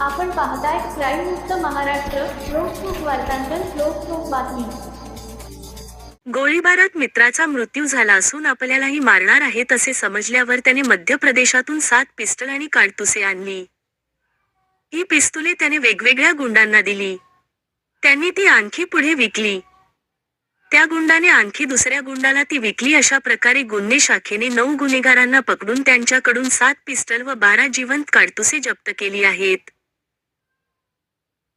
आपण पाहताय क्राईम मुक्त महाराष्ट्र लोकसुख वार्तांकन लोकसुख बातमी. गोळीबारात मित्राचा मृत्यू झाला असून आपल्यालाही मारणार आहे तसे समजल्यावर त्याने मध्य प्रदेशातून सात पिस्टल आणि काडतुसे आणली. ही पिस्तुले त्याने वेगवेगळ्या गुंडांना दिली. त्यांनी ती आणखी पुढे विकली. त्या गुंडाने आणखी दुसऱ्या गुंडाला ती विकली अशा प्रकारे गुन्हे शाखेने नऊ गुन्हेगारांना पकडून त्यांच्याकडून सात पिस्टल व बारा जिवंत काडतुसे जप्त केली आहेत.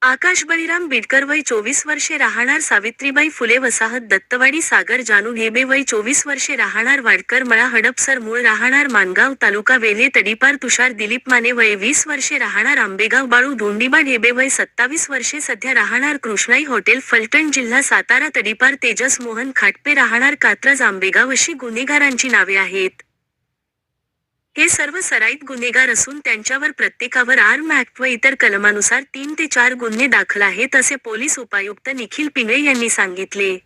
आकाश बळीराम बिडकर वय चोवीस वर्षे राहणार सावित्रीबाई फुले वसाहत दत्तवाडी सागर जानू हेबे वय चोवीस वर्षे राहणार वाडकर मळा हडपसर मूळ राहणार मानगाव तालुका वेल्हे तडीपार तुषार दिलीप माने वय वीस वर्षे राहणार आंबेगाव बाळू धोंडीबा ढेबे वय सत्तावीस वर्षे सध्या राहणार कृष्णाई हॉटेल फलटण जिल्हा सातारा तडीपार तेजस मोहन खाटपे राहणार कात्रज आंबेगाव अशी गुन्हेगारांची नावे आहेत. हे सर्व सराईत गुन्हेगार असून त्यांच्यावर प्रत्येकावर आर्म ऍक्ट व इतर कलमानुसार तीन ते चार गुन्हे दाखल आहेत असे पोलीस उपायुक्त निखिल पिंगळे यांनी सांगितले.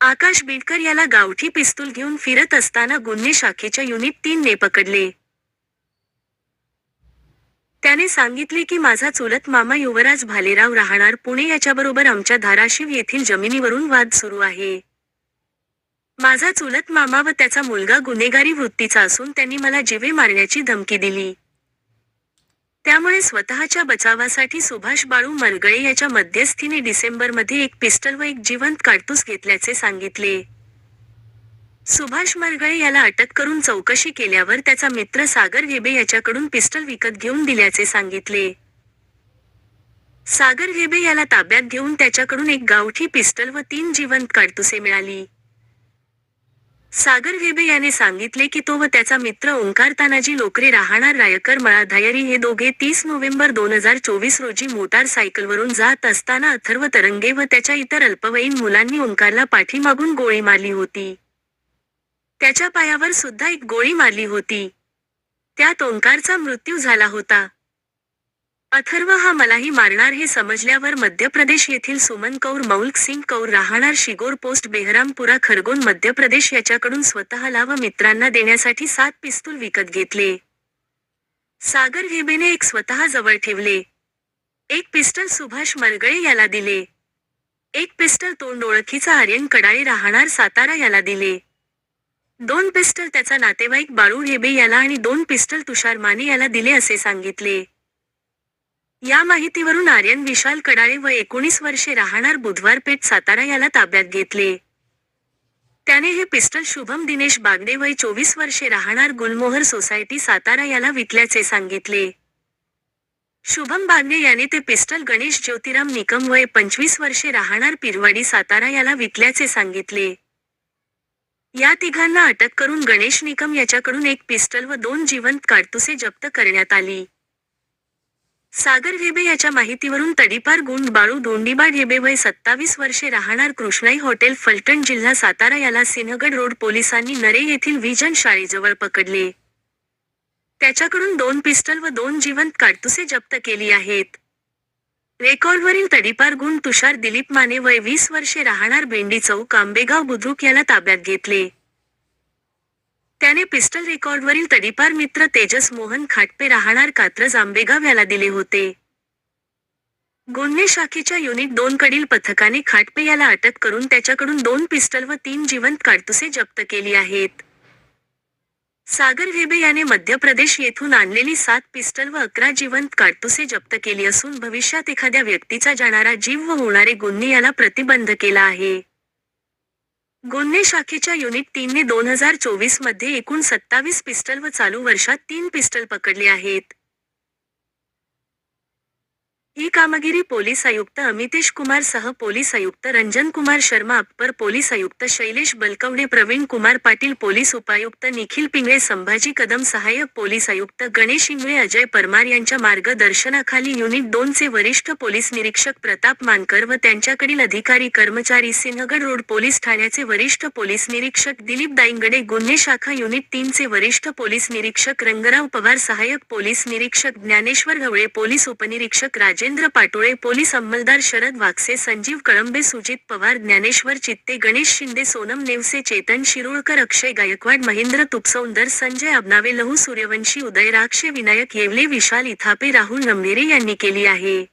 आकाश बिडकर याला गावठी पिस्तूल घेऊन फिरत असताना गुन्हे शाखेच्या युनिट तीन ने पकडले. त्याने सांगितले की माझा चुलत मामा युवराज भालेराव राहणार पुणे याच्याबरोबर आमच्या धाराशिव येथील जमिनीवरून वाद सुरू आहे. माझा चुलत मामा व त्याचा मुलगा गुन्हेगारी वृत्तीचा असून त्यांनी मला जीवे मारण्याची धमकी दिली. त्यामुळे स्वतःच्या बचावासाठी सुभाष बाळू मरगळे याच्या मध्यस्थीने डिसेंबरमध्ये एक पिस्टल व एक जिवंत काडतूस घेतल्याचे सांगितले. सुभाष मरगळे याला अटक करून चौकशी केल्यावर त्याचा मित्र सागर घेबे याच्याकडून पिस्टल विकत घेऊन दिल्याचे सांगितले. सागर घेबे याला ताब्यात घेऊन त्याच्याकडून एक गावठी पिस्टल व तीन जिवंत काडतुसे मिळाली. सागर हेबे याने सांगितले की तो व त्याचा मित्र ओंकार तानाजी लोकरे राहणार रायकर मळा धायरी हे दोघे तीस नोव्हेंबर दोन हजार चोवीस रोजी मोटारसायकलवरून जात असताना अथर्व तरंगे व त्याच्या इतर अल्पवयीन मुलांनी ओंकारला पाठीमागून गोळी मारली होती. त्याच्या पायावर सुद्धा एक गोळी मारली होती. त्यात ओंकारचा मृत्यू झाला होता. अथर्व हा मलाही मारणार हे समजल्यावर मध्य प्रदेश येथील सुमन कौर मौल्क सिंग कौर राहणार शिगोर पोस्ट बेहरामपुरा खरगोन मध्य प्रदेश याच्याकडून स्वतःला व मित्रांना देण्यासाठी सात पिस्तूल विकत घेतले. सागर हेबेने एक स्वतः जवळ ठेवले. एक पिस्टल सुभाष मरगळे याला दिले. एक पिस्टल तोंड ओळखीचा आर्यन कडाळे राहणार सातारा याला दिले. दोन पिस्टल त्याचा नातेवाईक बाळू हेबे याला आणि दोन पिस्टल तुषार माने याला दिले असे सांगितले. या माहितीवरून आर्यन विशाल कडाळे व एकोणीस वर्षे राहणार बुधवार पेठ सातारा याला ताब्यात घेतले. त्याने हे पिस्टल शुभम दिनेश बागडे वय चोवीस वर्षे राहणार गुलमोहर सोसायटी सातारा याला विकल्याचे सांगितले. शुभम बागडे याने ते पिस्टल गणेश ज्योतिराम निकम वय पंचवीस वर्षे राहणार पिरवाडी सातारा याला विकल्याचे सांगितले. या तिघांना अटक करून गणेश निकम याच्याकडून एक पिस्टल व दोन जिवंत काडतुसे जप्त करण्यात आली. सागर ढेबे याच्या माहितीवरून तडीपार गुंड बाळू दोंडीबाड ढेबे वय सत्तावीस वर्षे राहणार कृष्णाई हॉटेल फलटण जिल्हा सातारा याला सिंहगड रोड पोलिसांनी नरे येथील विजन शाळेजवळ पकडले. त्याच्याकडून दोन पिस्टल व दोन जिवंत काडतुसे जप्त केली आहेत. रेकॉर्डवरील तडीपार गुंड तुषार दिलीप माने वय वीस वर्षे राहणार भेंडी चौक आंबेगाव बुद्रुक याला ताब्यात घेतले. त्याने पिस्टल रेकॉर्डवरील तडीपार मित्र तेजस मोहन खाटपे राहणार कात्रज आंबेगाव याला दिले होते. गुन्हे शाखेच्या युनिट दोन कडील पथकाने खाटपे याला अटक करून त्याच्याकडून दोन पिस्टल व तीन जिवंत काडतुसे जप्त केली आहेत. सागर हेबे याने मध्य प्रदेश येथून आणलेली सात पिस्टल व अकरा जिवंत काडतुसे जप्त केली असून भविष्यात एखाद्या व्यक्तीचा जाणारा जीव व होणारे गुन्हे याला प्रतिबंध केला आहे. गुन्हे शाखेच्या युनिट तीनने दोन हजार चोवीसमध्ये एकूण सत्तावीस पिस्टल व चालू वर्षात तीन पिस्टल पकडले आहेत. ही कामगिरी पोलीस आयुक्त अमितेश कुमार सह पोलीस आयुक्त रंजन कुमार शर्मा अप्पर पोलीस आयुक्त शैलेश बलकवडे प्रवीण कुमार पाटील पोलीस उपायुक्त निखिल पिंगळे संभाजी कदम सहाय्यक पोलीस आयुक्त गणेश इंगळे अजय परमार यांच्या मार्गदर्शनाखाली युनिट दोनचे वरिष्ठ पोलीस निरीक्षक प्रताप मानकर व त्यांच्याकडील अधिकारी कर्मचारी सिंहगड रोड पोलीस ठाण्याचे वरिष्ठ पोलीस निरीक्षक दिलीप दाईंगडे गुन्हे शाखा युनिट तीनचे वरिष्ठ पोलीस निरीक्षक रंगराव पवार सहाय्यक पोलीस निरीक्षक ज्ञानेश्वर गवळे पोलीस उपनिरीक्षक राजेश राजेंद्र पाटोळे पोलीस अंमलदार शरद वाकसे संजीव कळंबे सुजित पवार ज्ञानेश्वर चित्ते गणेश शिंदे सोनम नेवसे चेतन शिरोळकर अक्षय गायकवाड महेंद्र तुपसौंदर संजय अबनावे लहू सूर्यवंशी उदय राक्षे विनायक येवले विशाल इथापे राहुल गंभीरे यांनी केली आहे.